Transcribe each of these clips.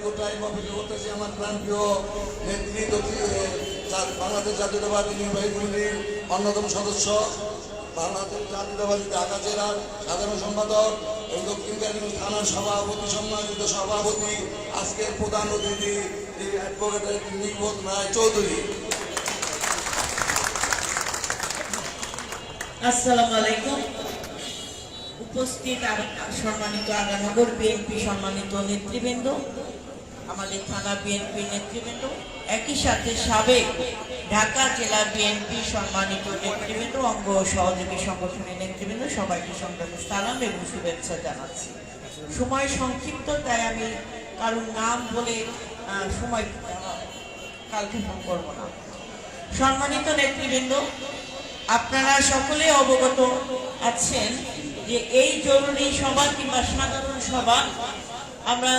আমার প্রাণপ্রিয় নেত্রী দক্ষিণ জা- বাংলাদেশ জাতীয়তাবাদী অন্যতম সদস্য, বাংলাদেশ জাতীয়তাবাদী ঢাকা জেলার সাধারণ সম্পাদক এবং দক্ষিণ থানার সভাপতি, সম্মানিত সভাপতি, আজকের প্রধান অতিথি অ্যাডভোকেটের রায় চৌধুরী। আসসালামু আলাইকুম। উপস্থিত আর- সম্মানিত আগানগর বিএনপি সম্মানিত নেতৃবৃন্দ আমাদের থানা বিএনপি নেতৃবৃন্দ, একই সাথে সাবেক ঢাকা জেলা বিএনপি সম্মানিত নেতৃবৃন্দ, অঙ্গ সহযোগী সংগঠনের নেতৃবৃন্দ, সবাইকে সংগ্রামী সালাম এবং শুভেচ্ছা জানাচ্ছি। সময় সংক্ষিপ্ত, তাই আমি কারোর নাম বলে সময় কালকে ফোন করব না। সম্মানিত নেতৃবৃন্দ, আপনারা সকলে অবগত আছেন যে এই জরুরি সভা কিংবা সাধারণ সভা আমরা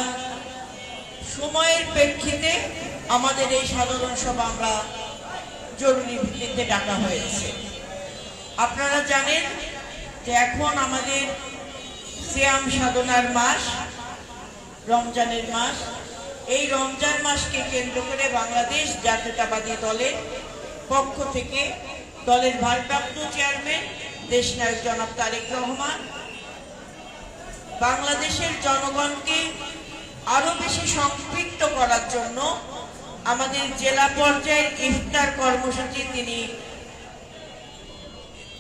সময়ের প্রেক্ষিতে আমাদের এই সাধারণ সভা আমরা জরুরি ভিত্তিতে ডাকা হয়েছে। আপনারা জানেন যে এখন আমাদের সিয়াম সাধনার মাস, রমজানের মাস। এই রমজান মাসকে কেন্দ্র করে বাংলাদেশ জাতীয়তাবাদী দলের পক্ষ থেকে দলের ভারপ্রাপ্ত চেয়ারম্যান দেশনায়ক জনাব তারেক রহমান, বাংলাদেশের জনগণকে আরও বেশি সম্পৃক্ত করার জন্য আমাদের জেলা পর্যায়ের ইফতার কর্মসূচি তিনি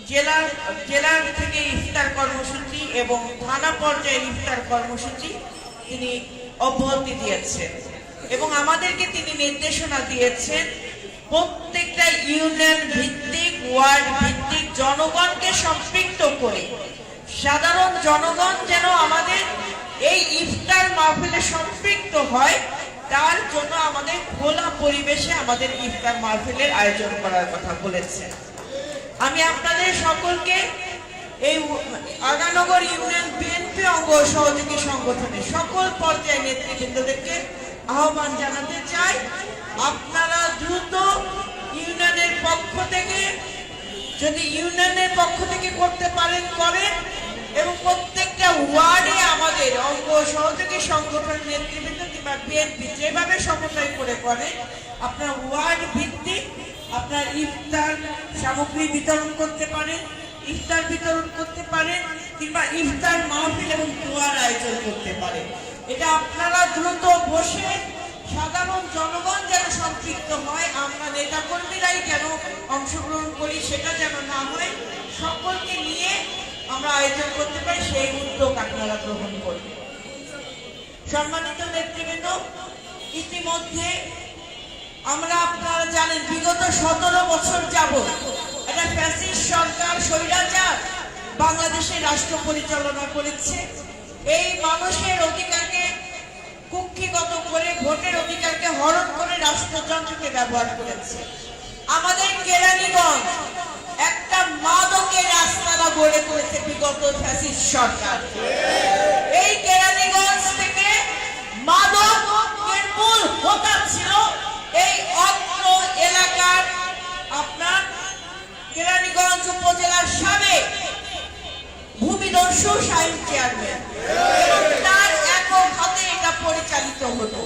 জেলার জেলার থেকে ইফতার কর্মসূচি এবং থানা পর্যায়ের ইফতার কর্মসূচি তিনি অব্যাহতি দিয়েছেন এবং আমাদেরকে তিনি নির্দেশনা দিয়েছেন প্রত্যেকটা ইউনিয়ন ভিত্তিক, ওয়ার্ড ভিত্তিক জনগণকে সম্পৃক্ত করে। সাধারণ জনগণ যেন আমাদের এই ইফতার মাহফিলে সম্পৃক্ত হয়, তার জন্য আমাদের খোলা পরিবেশে আমাদের ইফতার মাহফিলের আয়োজন করার কথা বলেছেন আমি আপনাদের সকলকে এই আগানগর ইউনিয়ন বিএনপি অঙ্গ সহযোগী সংগঠনের সকল পর্যায়ের নেতৃবৃন্দদেরকে আহ্বান জানাতে চাই। আপনারা দ্রুত ইউনিয়নের পক্ষ থেকে, যদি ইউনিয়নের পক্ষ থেকে করতে পারেন, করেন। এবং প্রত্যেকটা ওয়ার্ডে আমাদের অঙ্গ সহযোগী সংগঠন নেতৃবৃন্দ কিংবা বিএনপি যেভাবে সমন্বয় করে করে, আপনার ওয়ার্ড ভিত্তিক আপনার ইফতার সামগ্রী বিতরণ করতে পারেন ইফতার বিতরণ করতে পারেন কিংবা ইফতার মাহফিল এবং দোয়ার আয়োজন করতে পারেন এটা আপনারা দ্রুত বসে সাধারণ জনগণ যেন সম্পৃক্ত হয়, আমরা নেতা কর্মীরাই যেন অংশগ্রহণ করি, সেটা যেন না হয়, সকলকে নিয়ে আমরা আয়োজন করতে পারি, সেই উদ্যোগ আপনারা গ্রহণ করবেন। সম্মানিত নেতৃবৃন্দ, ইতিমধ্যে আমরা আপনারা জানেন, বিগত সতেরো বছর যাব একটা ফ্যাসিস্ট সরকার স্বৈরাচার বাংলাদেশে রাষ্ট্র পরিচালনা করেছে। এই মানুষের অধিকারকে কুক্ষিগত করে, ভোটের অধিকারকে হরণ করে রাষ্ট্রযন্ত্রকে ব্যবহার করেছে। আমাদের কেরানীগঞ্জ একটা মাদকের রাস্তারা গড়ে তুলেছে বিগত ফ্যাসিস্ট সরকার। এই কেরানীগঞ্জ থেকে মাদকের মূল হোতা ছিল এই অত্র এলাকার আপনার কেরানীগঞ্জ উপজেলার সাবেক ভূমিদস্যু সাহেব চেয়ারম্যান। তার একক হাতে এটা পরিচালিত হতো।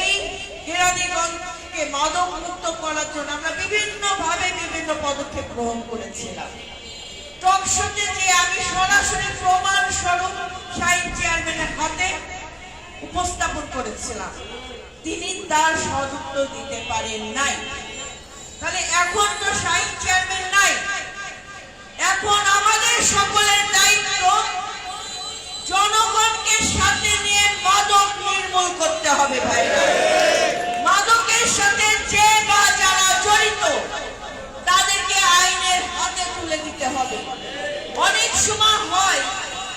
এই কেরানীগঞ্জকে মাদক মুক্ত করার জন্য আমরা বিভিন্ন ভাবে বিভিন্ন পদক্ষেপ গ্রহণ করেছিলাম। টকশোতে যে আমি সরাসরি প্রমাণ স্বরূপ সাইন চেয়ারম্যানের হাতে উপস্থাপন করেছিলাম, তিনি তার সদুত্তর দিতে পারেন নাই। তাহলে এখন তো সাইন চেয়ারম্যান নাই। এখন আমাদের সকলের দায়িত্ব জনগণকে সাথে নিয়ে মাদক নির্মূল করতে হবে ভাইরা মাদকের সাথে যে বা যারা জড়িত, তাদেরকে আইনের হাতে তুলে দিতে হবে। অনেক সময় হয়,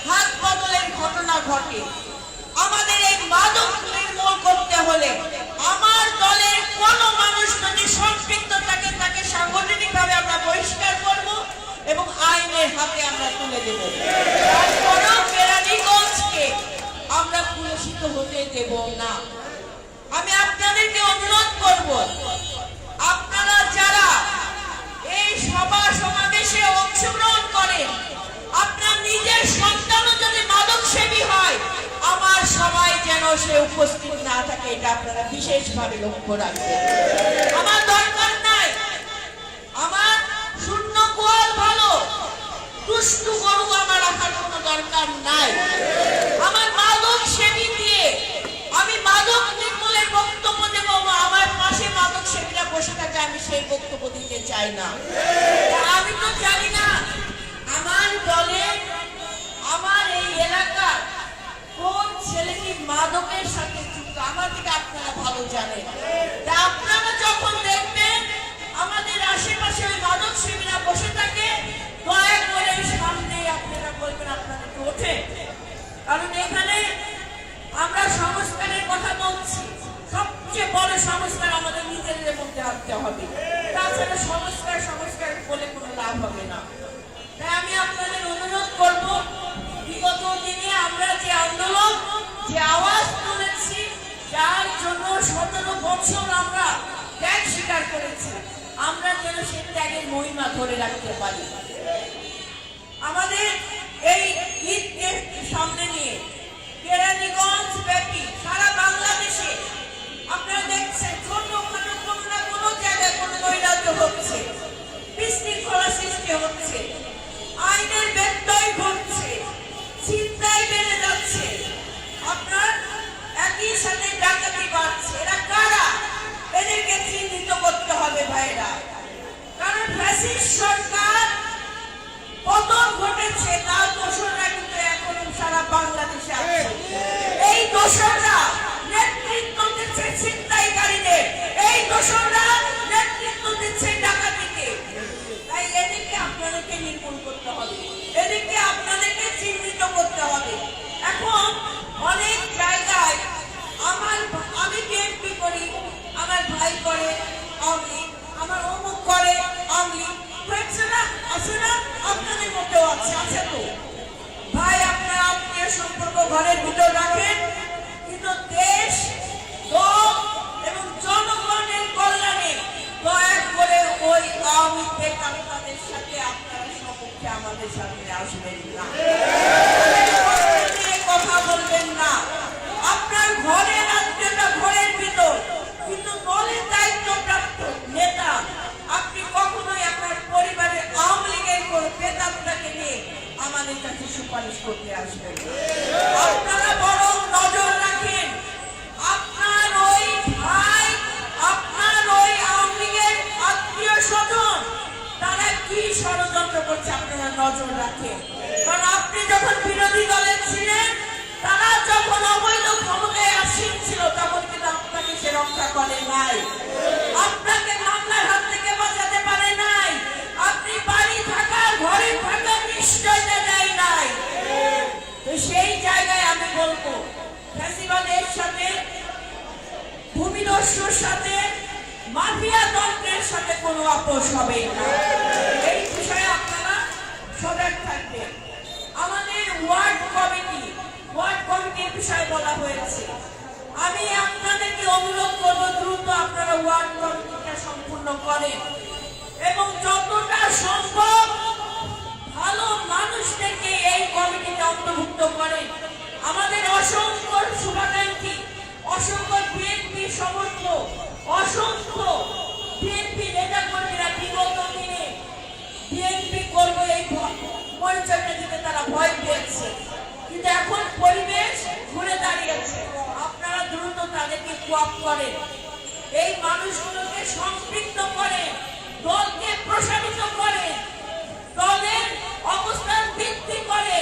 হাত বদলের ঘটনা ঘটে। আমাদের এই মাদক নির্মূল করতে হলে আমার দলের কোন মানুষ যদি সম্পৃক্ত থাকে তাকে সাংগঠনিকভাবে আমরা বহিষ্কার করব এবং আইনের হাতে আমরা তুলে দেব। তারপরেও কেরানীগঞ্জকে আমরা কুলসিত হতে দেব না। অনুরোধ আপনারা যারা এই সভা সমাবেশে অংশগ্রহণ করেন, আপনার নিজের সন্তানও যদি মাদক সেবী হয়, আমার সবাই যেন সে উপস্থিত না থাকে, এটা আপনারা বিশেষভাবে লক্ষ্য রাখবেন। আমার দরকার নাই। আমার শূন্য গোয়াল ভালো, দুষ্টু গরু আমার রাখার কোনো দরকার নাই। আমার মাদক সেবী দিয়ে আমি মাদক নির্মূলের বক্তব্য সেবীরা বসে থাকে, আমি সেই বক্তব্য দিতে চাই না। আমি তো জানি না, আমার দলে, আমার এই এলাকার কোন ছেলেটি মাদকের সাথে যুক্ত? আমার থেকে আপনারা ভালো জানেন। আপনারা যখন দেখবেন, আমাদের আশেপাশে ওই মাদক সেবীরা বসে থাকে, দয়া করে সামনে আপনারা বলবেন আপনারা ওঠে। কারণ এখানে আমরা সংস্কারের কথা বলছি। সবচেয়ে বড় সংস্কার আমাদের মধ্যে আনতে হবে তাছাড়া সংস্কার সংস্কার বলে কোনো লাভ হবে না। তাই আমি আপনাদের অনুরোধ করব, বিগত দিনে আমরা যে আন্দোলন, যে আওয়াজ তুলেছি, যার জন্য সতেরো বছর আমরা ত্যাগ স্বীকার করেছি, আমরা যেন সেই ত্যাগের মহিমা ধরে রাখতে পারি। আমাদের এই ঈদকে সামনে নিয়ে কেরানীগঞ্জ ব্যাপী সারা বাংলাদেশে আপনারা দেখছেন কোনো না কোনো জায়গায় কোনো নৈরাজ্য হচ্ছে। বিশৃঙ্খলা সৃষ্টি হচ্ছে। আইনের ব্যত্যয় ঘটছে। চিন্তায় বেড়ে যাচ্ছে। আপনার একই সাথে ডাকাতি বাড়ছে। এরা কারা? এদেরকে চিহ্নিত করতে হবে ভাইরা। কারণ ফ্যাসিস্ট সরকার পতন ঘটেছে, তার দোষররা কিন্তু এখন সারা বাংলাদেশে এই দোষররা এই দোষররা নেতৃত্ব দিচ্ছে ডাকাতিকে তাই এদিকে আপনাদেরকে নির্মূল করতে হবে। এদিকে আপনাদেরকে চিহ্নিত করতে হবে। এখন অনেক জায়গায় আমার আমি বিএনপি করি, আমার ভাই করে আমি আমার অমুক করে আমি হয়েছে না আছে না আপনাদের মধ্যেও আছে আছে তো। ভাই, আপনারা আত্মীয় সম্পর্ক ঘরের ভিতর রাখেন। কিন্তু দেশ দল এবং জনগণের কল্যাণে দয়া করে কিন্তু দলের দায়িত্বপ্রাপ্ত নেতা, আপনি কখনোই আপনার পরিবারের আওয়ামী লীগের কোনো প্রেতাত্মাকে নিয়ে আমাদের কাছে সুপারিশ করতে আসবেন আপনারা বরং ষড়যন্ত্র করছে আপনারা নজর রাখেন কারণ আপনি যখন বিরোধী দলে ছিলেন, তারা যখন অবৈধ ক্ষমতায় আসীন ছিল, তখন কিন্তু আপনাকে সে রক্ষা করে নাই। আপনাকে মামলার হাত থেকে বাঁচাতে পারে নাই। আপনি বাড়ি থাকা ঘরে থাকা নিশ্চয়তা দেয় নাই। তো সেই জায়গায় আমি বলব, ফ্যাসিবাদের সাথে, ভূমিদস্যুর সাথে, মাফিয়া তন্ত্রের সাথে কোনো আপোষ হবে না। সজাগ থাকবেন আমাদের ওয়ার্ড কমিটি, ওয়ার্ড কমিটির বিষয়ে বলা হয়েছে। আমি আপনাদেরকে অনুরোধ করব, দ্রুত আপনারা ওয়ার্ড কমিটিটা সম্পূর্ণ করেন। এবং যতটা সম্ভব ভালো মানুষদেরকে এই কমিটিতে অন্তর্ভুক্ত করেন। আমাদের অসংখ্য শুভাকাঙ্ক্ষী, অসংখ্য বিএনপি সমর্থক, অসংখ্য বিএনপি নেতা কর্মীরা বিগত দিনে বিএনপি করব এই পরিচয়টা দিতে তারা ভয় পেয়েছে। কিন্তু এখন পরিবেশ ঘুরে দাঁড়িয়েছে। আপনারা দ্রুত তাদেরকে কোয়াপ করেন। এই মানুষগুলোকে সম্পৃক্ত করে দলকে প্রসারিত করেন দলের অবস্থান বৃদ্ধি করে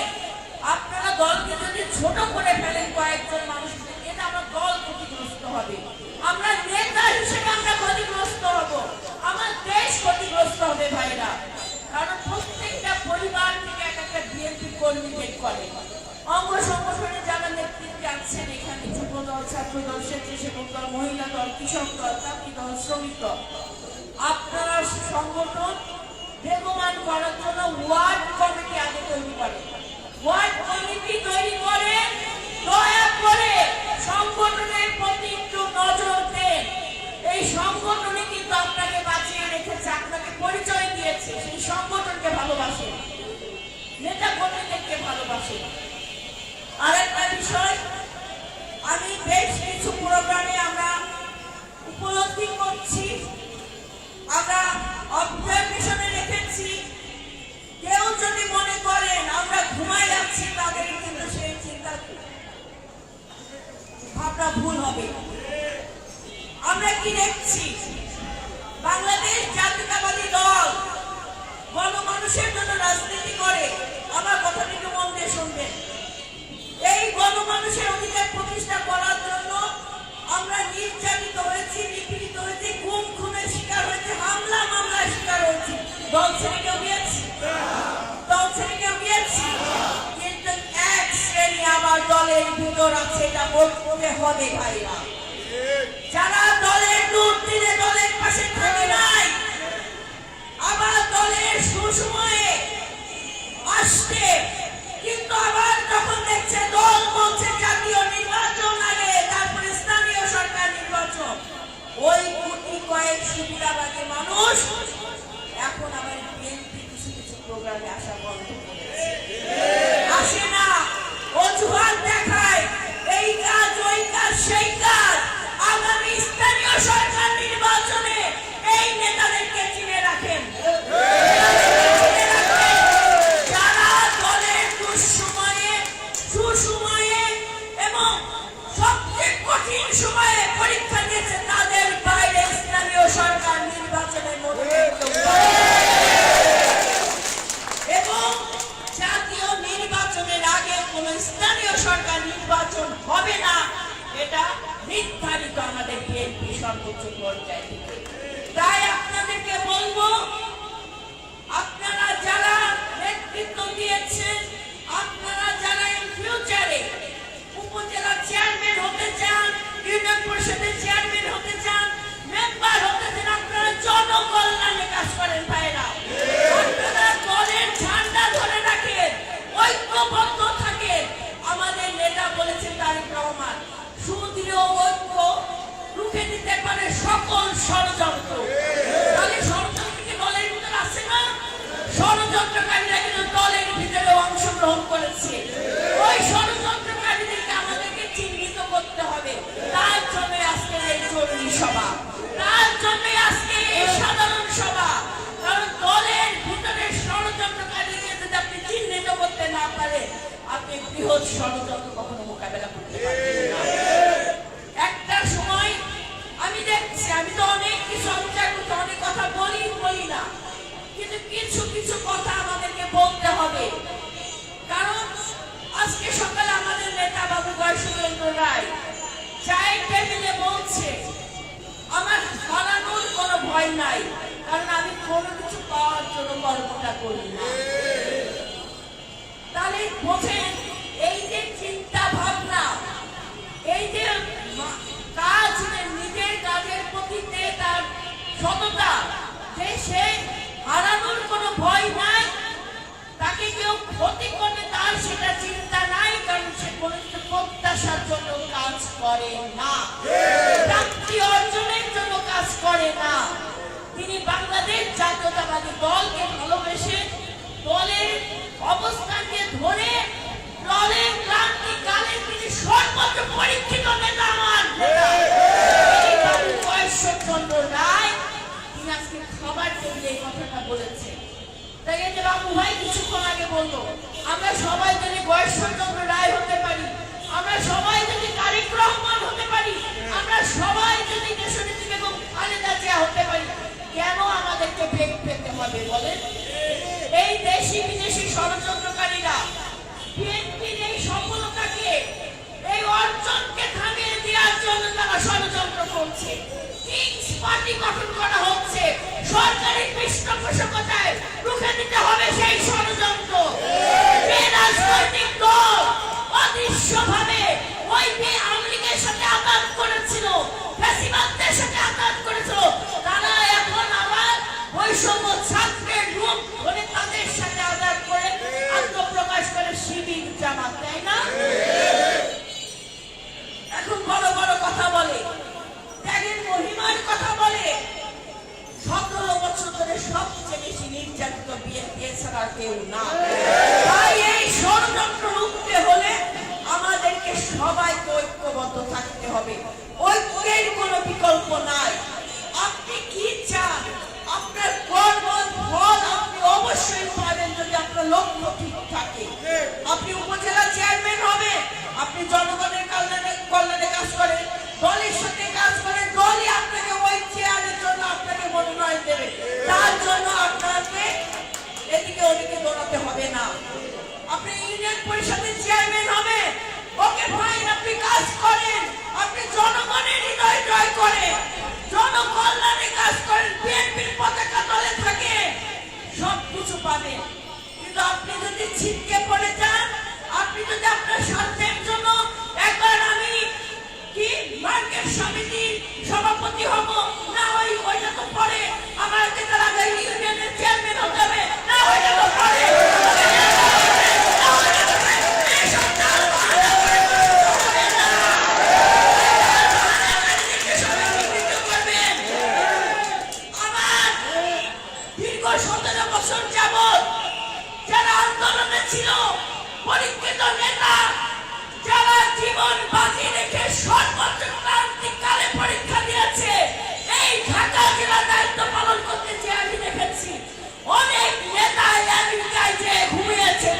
আপনারা দলকে যদি ছোট করে ফেলেন কয়েকজন মানুষকে এটা আমার দল ক্ষতিগ্রস্ত হবে আমরা নেতা হিসেবে আমরা ক্ষতিগ্রস্ত হব আমার দেশ ক্ষতিগ্রস্ত হবে ভাইরা কারণ প্রত্যেকটা পরিবার থেকে এক একটা বিএনপি কর্মী বের করে অঙ্গ সংগঠনে যারা নেতৃত্বে আছেন, এখানে যুব দল ছাত্র দল স্বেচ্ছাসেবক দল, মহিলা দল, কৃষক দল চাকরি দল, শ্রমিক দল, আপনারা সংগঠন বেগমান করার জন্য ওয়ার্ড কমিটি আগে তৈরি করে ওয়ার্ড কমিটি তৈরি করে, দয়া করে সংগঠনের প্রতি একটু নজর দেন। এই সংগঠনে কিন্তু আপনাকে বাঁচিয়ে রেখেছে, আপনাকে পরিচয় দিয়েছে, সেই সংগঠনকে ভালোবাসে। নেতা কর্মীদেরকে ভালোবাসে। আরেকটা বিষয় আমি বেশ কিছু প্রোগ্রামে আমরা আজকে এই সাধারণ সভা। কারণ দলের ভিতরে ষড়যন্ত্রকারীকে যদি আপনি চিহ্নিত করতে না পারেন, আপনি বৃহৎ ষড়যন্ত্র কখনো মোকাবেলা ভয় নাই। কারণ আমি কোনো কিছু পাওয়ার জন্য গল্পটা করি না। তাহলে বোঝেন, এই যে চিন্তা ভাবনা এই যে কাজ নিজের কাজের প্রতি তার সততা, যে সে হারানোর কোনো ভয় নাই তাকে কেউ ক্ষতি করবে তার সেটা চিন্তা নাই, কারণ সে কোনো প্রত্যাশার জন্য কাজ করে না। প্রাপ্তি অর্জনের জন্য কাজ করে না। তিনি বাংলাদেশ জাতীয়তাবাদী দলকে ভালোবেসে দলের অবস্থানকে ধরে দলের ক্রান্তিকালে তিনি সর্বোচ্চ পরীক্ষিত নেতা আমার। বাবু বয়সচন্দ্র রায় তিনি আজকে খাবার টেবিলে এই কথাটা বলেছে তাই এই বাবু ভাই কিছুক্ষণ আগে বলল আমরা সবাই যদি বয়সচন্দ্র রায় হতে পারি, আমরা সবাই যদি তারিক রহমান হতে পারি, আমরা সবাই যদি দেশনীতি বেগম খালেদা জিয়া হতে পারি, কেন আমাদেরকে বেগ পেতে হবে বলেন? এই দেশি বিদেশি ষড়যন্ত্রকারীরা, বিএনপির এই সফলতাকে, এই অর্জনকে থামিয়ে দেওয়ার জন্য তারা ষড়যন্ত্র করছে। কিংস পার্টি গঠন করা হচ্ছে। সরকারের পৃষ্ঠপোষকতায় রুখে দিতে হবে সেই ষড়যন্ত্র। রাজনৈতিক দল অদৃশ্যভাবে ওই যে আওয়ামী সাথে আঘাত করেছিল, ফ্যাসিবাদদের সাথে আঘাত করেছিল, তারা এখন আবার বৈষম্য ছাত্রের আপনি যদি ছিটকে পড়ে যান, আপনি যদি আপনার স্বার্থের জন্য একবার আমি কি মার্কেট সভাপতি হব, না ওই ওইটা তো পরে আমাকে তার ইউনিয়নের চেয়ারম্যান হতে হবে, না ওইটা তো অনেক নেতা আমেরিকায় যে ঘুমিয়েছে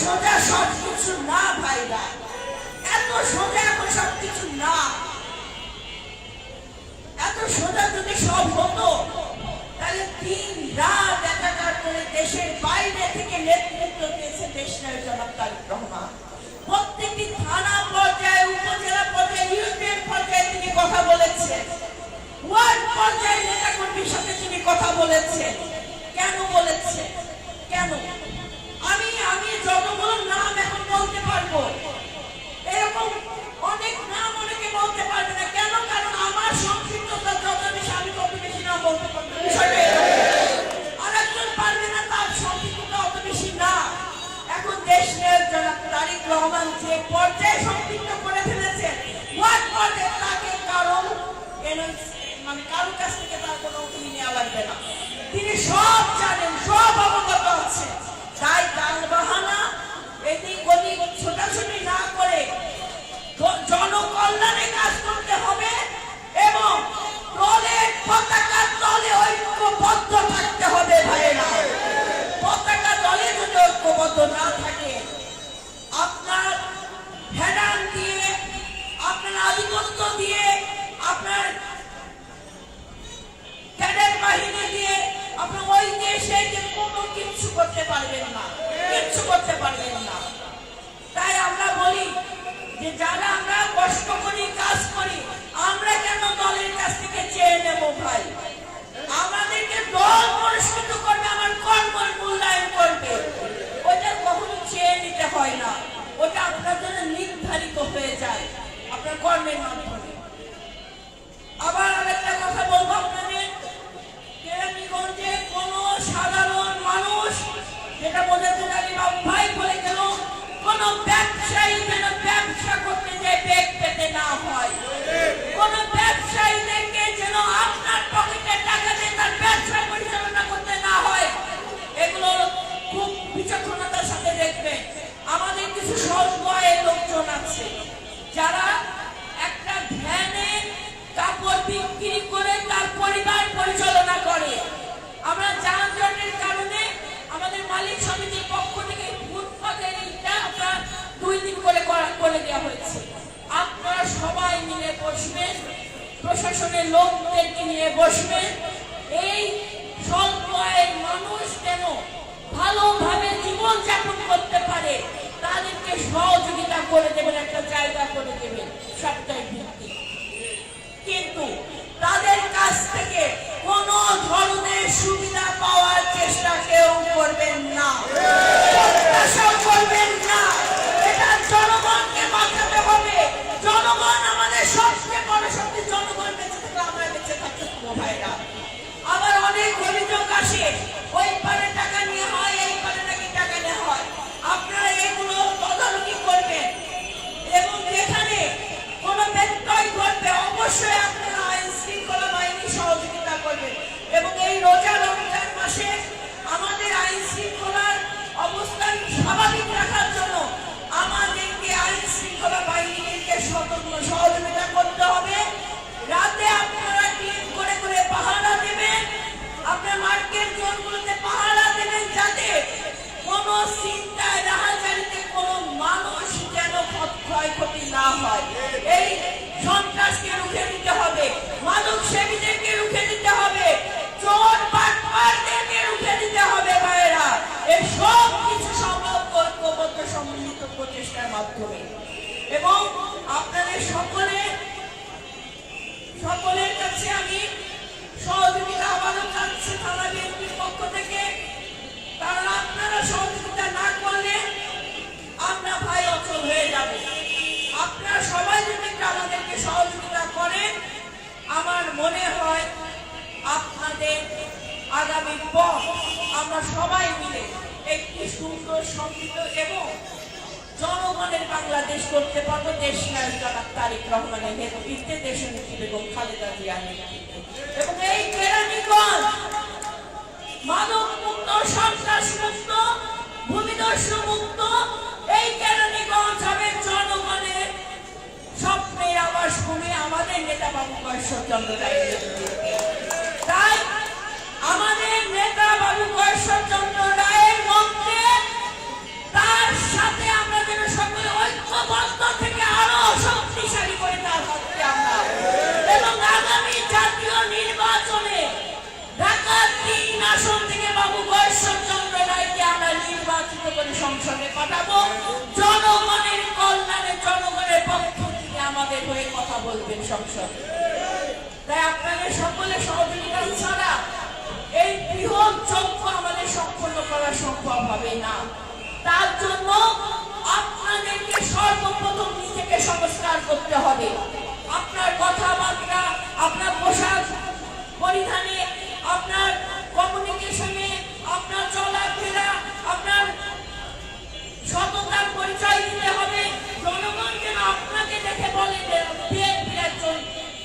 সোজা সব কিছু না ভাইরা। এত সোজা এখন সব কিছু না। এত সোজা যদি সব হতো, তাহলে রাত একাকার করে দেশের বাইরে থেকে নেতৃত্ব তারেক রহমান। প্রত্যেকটি থানা পর্যায়ে, উপজেলা পর্যায়ে, ইউনিয়ন পর্যায়ে তিনি কথা বলেছেন। ওয়ার্ড পর্যায়ে নেতা কর্মীর সাথে তিনি কথা বলেছেন। কেন বলেছেন? কেন? আমি আমি যতগুলো নাম এখন বলতে পারব। এরকম অনেক নাম অনেকে বলতে পারবে না। কেন? কারণ আমার সংক্ষিপ্ততা যত বেশি আমি তত বেশি নাম বলতে পারব না। বিষয়টা আরেকজন পারবে না তার সংক্ষিপ্ততা অত বেশি না। এখন দেশ নেয়ার জনাব তারিক রহমান যে পর্যায়ে সম্পৃক্ত ঐক্যবদ্ধ থাকতে হবে ভাইয়েরা। পতাকা কিচ্ছু করতে পারবেন না, কিচ্ছু করতে পারবেন না। তাই আমরা বলি যে যারা আমরা কষ্ট করি, কাজ করি, আমরা কেন দলের কাছ থেকে চেয়ে নেব ভাই? আমাদেরকে দল পুরস্কৃত করবে, আমার কর্মের মূল্যায়ন করবে। ওটা কখনো চেয়ে নিতে হয় না। ওটা আপনার জন্য নির্ধারিত হয়ে যায়। আপনার কর্মের মাধ্যমে। করে দেওয়া হয়েছে। আপনারা সবাই মিলে বসবেন, প্রশাসনের লোকদেরকে নিয়ে বসবেন। এই স্বল্প আয়ের মানুষ যেন ভালোভাবে জীবন করতে পারে, তাদেরকে সহযোগিতা করে দেবেন, একটা জায়গা করে দেবেন সাপ্তাহিক ভিত্তি কিন্তু তাদের কাছ থেকে কোন ধরনের সুবিধা পাওয়ার চেষ্টা কেউ করবেন না। করবেন না। এটা জনগণ হবে। জনগণ আমাদের সবচেয়ে বড় শক্তি, জনগণ বেঁচে থাকলে আমরা বেঁচে থাকতে পারব ভাইরা। আবার অনেক অভিযোগ আসে, ওই পারে টাকা নিয়ে হয়, এই পারে নাকি টাকা নেওয়া হয়। আপনারা এগুলো তদারকি করবেন। এবং যেখানে কোনো ব্যত্যয় ঘটবে, অবশ্যই আপনারা আইন শৃঙ্খলা বাহিনী সহযোগিতা করবেন। এবং এই রোজা রমজান মাসে আমাদের আইন শৃঙ্খলার অবস্থান স্বাভাবিক রাখার জন্য আমাদেরকে আইন শৃঙ্খলা বাহিনীকে সতর্ক সহযোগিতা করতে হবে। রাতে আপনারা টিম করে করে পাহারা দেবেন। আপনার মার্কেট জোনগুলোতে পাহারা দেবেন যাতে কোনো চিন্তায় রাহাজারিতে কোনো মানুষ যেন ক্ষয়ক্ষতি না হয়। এই মাধ্যমে। এবং আপনাদের সকলে, সকলের কাছে আমি সহযোগিতা আবারও চাচ্ছি থানা বিএনপির পক্ষ থেকে। কারণ আপনারা সহযোগিতা না করলে আপনার ভাই অচল হয়ে যাবে। আপনারা সবাই যদি আমাদেরকে সহযোগিতা করেন, আমার মনে হয় আপনাদের আগামী পথ আমরা সবাই মিলে একটি সুন্দর, সমৃদ্ধ এবং জনগণের বাংলাদেশ করতে পারব, দেশ নায়ক বেগম খালেদা এবং এই মাদক মুক্ত, সন্ত্রাস মুক্ত ভূমিদস্যু মুক্ত, এই হবে জনগণের স্বপ্নের আবাস ভূমি আমাদের নেতা বাবু ঈশ্বরচন্দ্র রায়ের নেতৃত্বে তাই আমাদের নেতা বাবু ঈশ্বরচন্দ্র রায়ের মধ্যে তার সাথে সংসদে জনগণের পক্ষ থেকে আমাদের হয়ে কথা বলবেন সংসদে। তাই আপনাদের সকলে সহযোগিতা ছাড়া এই বৃহৎ যজ্ঞ আমাদের সম্পন্ন করা সম্ভব হবে না। তার জন্য সর্বপ্রথম নিজেকে সংস্কার করতে হবে। আপনার কথাবার্তা, আপনার পোশাক পরিধানে, আপনার কমিউনিকেশনে, আপনার চলাফেরা, আপনার সততার পরিচয় দিতে হবে। জনগণ যেন আপনাকে দেখে বলে বিএনপির একজন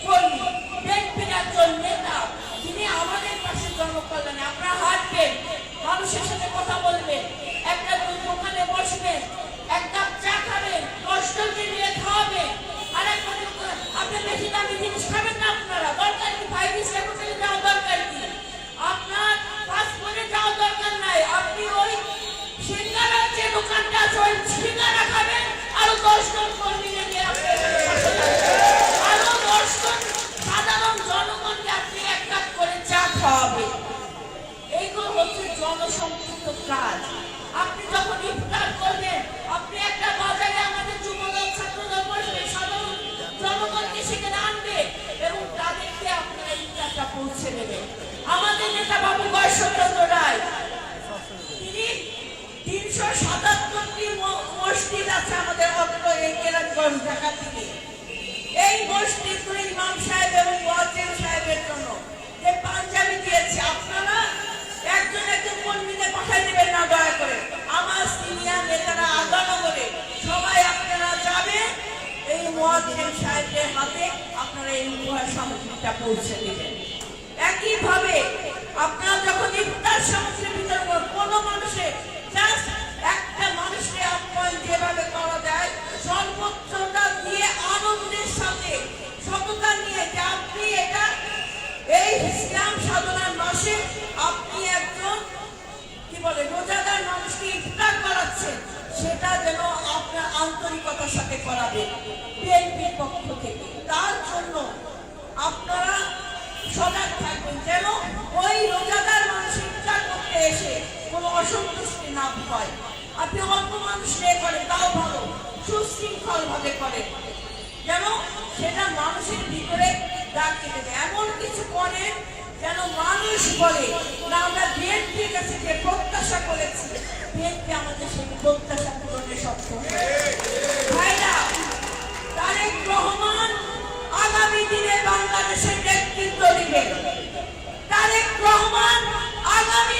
কর্মী বিএনপির একজন নেতা, যিনি আমাদের পাশে জনকল্যাণে, আপনারা হাঁটবেন মানুষের সাথে কথা বলবেন। ফাইভ স্টার হোটেলে যাওয়া দরকার কি? আপনার পাসপোর্টে যাওয়া দরকার নাই। আপনি ওই সিঙ্গারার যে দোকানটা আছে, ওই সিঙ্গারা খাবেন, আরও দশজন কর্মী নিয়ে আপনি বৈশ্বচন্দ্র রায় তিনি তিনশো সাতাত্তরটি মসজিদ আছে আমাদের অত্র এই কেরানগঞ্জ ঢাকা থেকে। এই মসজিদগুলি ইমাম সাহেব এবং ওয়াজিম সাহেবের জন্য। যে পাঞ্জাবি দিয়েছে, আপনারা একজন একজন কর্মীদের পাঠাই দেবেন না, দয়া করে। আমার সিনিয়র নেতারা আগানো করে সবাই আপনারা যাবেন। এই মোয়াজ্জেম সাহেবের হাতে আপনারা এই উপহার সামগ্রীটা পৌঁছে দেবেন। একইভাবে আপনারা যখন ইফতার সামগ্রী বিতরণ কোনো মানুষের জাস্ট হয় আপনি অল্প মানুষ নিয়ে করেন তাও ভালো। সুশৃঙ্খল ভাবে করেন যেন সেটা মানুষের ভিতরে দাগ কেটে দেয় এমন কিছু করেন যেন মানুষ বলে, না, আমরা বিএনপির কাছে যে প্রত্যাশা করেছি, বিএনপি আমাদের সেই প্রত্যাশা পূরণে সক্ষম ভাইরা, তারেক রহমান আগামী দিনে বাংলাদেশের নেতৃত্ব দিবে। তারেক রহমান আগামী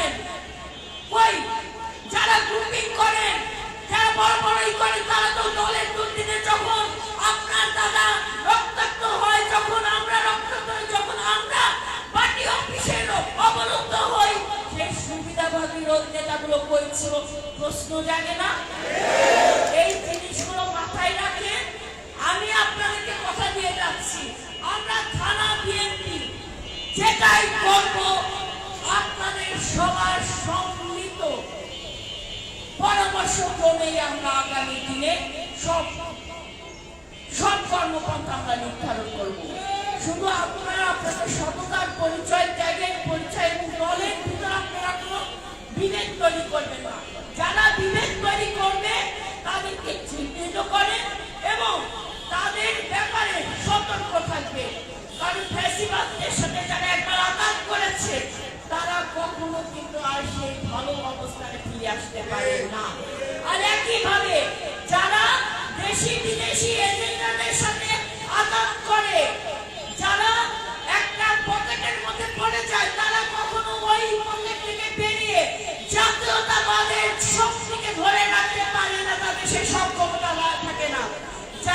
প্রশ্ন জাগে না? এই জিনিসগুলো মাথায় রাখে আমি আপনাদেরকে কথা দিয়ে যাচ্ছি। আমরা থানা বিএনপি। যেটাই করব, আপনাদের সবার সম্মিলিত পরামর্শ ক্রমেই আমরা আগামী দিনে সব সব কর্মপন্থা আমরা নির্ধারণ করব। শুধু আপনারা আপনাদের সততার পরিচয় ত্যাগের পরিচয় এবং দলের ভিতরে আপনারা কোনো বিভেদ তৈরি করবেন না। যারা বিভেদ তৈরি করবে তাদেরকে চিহ্নিত করেন এবং তাদের ব্যাপারে সতর্ক থাকবে।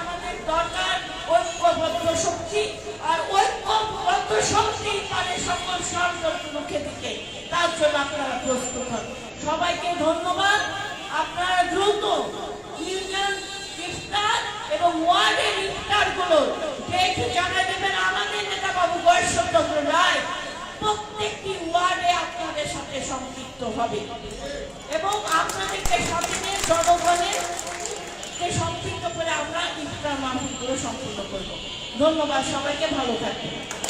আমাদের তার জন্য আপনারা প্রস্তুত সবাইকে ধন্যবাদ। আপনারা দ্রুত ইউনিয়ন, ইফতার এবং ওয়ার্ডের ইফতারগুলো দেখে জানা দেবেন। আমাদের নেতা বাবু বৈশ্বচন্দ্র রায় প্রত্যেকটি ওয়ার্ডে আপনাদের সাথে সম্পৃক্ত হবে। এবং আপনাদেরকে জনগণে জনগণের সম্পৃক্ত করে আমরা ইফতার মাহফিলগুলো সম্পূর্ণ করব। ধন্যবাদ, সবাইকে ভালো থাকবেন।